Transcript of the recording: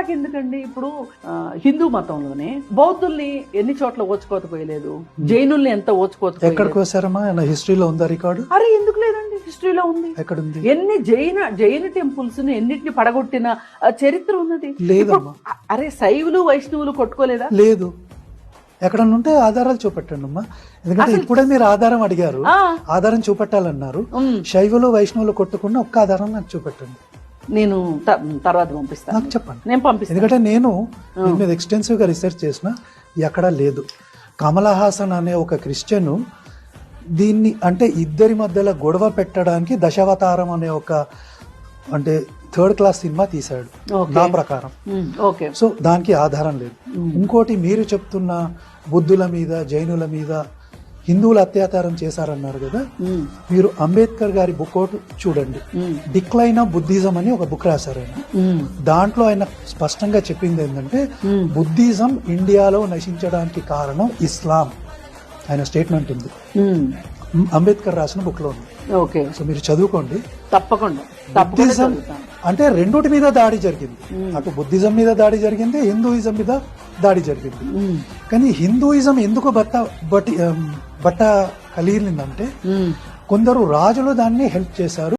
దాకా ఎందుకండి ఇప్పుడు హిందూ మతంలోనే బౌద్ధుల్ని ఎన్ని చోట్ల ఓచుకోత పోయలేదు జైనుల్ని ఎంత ఓచుకోత. వచ్చారమ్మా ఏమైనా హిస్టరీలో ఉందా రికార్డు? అరే ఎందుకు లేదండి? హిస్టరీలో ఉంది. ఎక్కడుంది? ఎన్ని జైన జైన టెంపుల్స్ని ఎన్నిటిని పడగొట్టిన చరిత్ర ఉన్నది? లేదమ్మా. అరే శైవులు వైష్ణవులు కొట్టుకోలేదా? లేదు. ఎక్కడన్నా ఉంటే ఆధారాలు చూపెట్టండి అమ్మా. ఎందుకంటే ఇప్పుడే మీరు ఆధారం అడిగారు. ఆధారం చూపెట్టాలన్నారు. శైవులు వైష్ణవులు కొట్టుకున్న ఒక్క ఆధారం నాకు చూపెట్టండి. నేను తర్వాత పంపిస్తాను నాకు చెప్పండి. నేను పంపిస్తాను ఎందుకంటే నేను దీని మీద ఎక్స్టెన్సివ్గా రీసెర్చ్ చేసిన ఎక్కడా లేదు. కమలా హాసన్ అనే ఒక క్రిస్టియన్ దీన్ని అంటే ఇద్దరి మధ్యలో గొడవ పెట్టడానికి దశావతారం అనే ఒక అంటే థర్డ్ క్లాస్ సినిమా తీశాడు. నా ప్రకారం. ఓకే. సో దానికి ఆధారం లేదు. ఇంకోటి మీరు చెప్తున్న బుద్ధుల మీద జైనుల మీద హిందువులు అత్యాచారం చేశారన్నారు కదా? మీరు అంబేద్కర్ గారి బుక్ ఒకటి చూడండి. డిక్లైన్ ఆఫ్ బుద్ధిజం అని ఒక బుక్ రాశారు ఆయన. దాంట్లో ఆయన స్పష్టంగా చెప్పింది ఏంటంటే. బుద్ధిజం ఇండియాలో నశించడానికి కారణం ఇస్లాం. ఆయన స్టేట్మెంట్ ఉంది. అంబేద్కర్ రాసిన బుక్లో ఉంది. ఓకే. సో మీరు చదువుకోండి. తప్పకుండా. బుద్ధిజం. అంటే రెండోటి మీద దాడి జరిగింది. అటు బుద్ధిజం మీద దాడి జరిగింది హిందూయిజం మీద దాడి జరిగింది. కానీ హిందూయిజం ఎందుకు బట్ట బట్టి బట్ట కలిగిందంటే. కొందరు రాజులు దాన్ని హెల్ప్ చేశారు.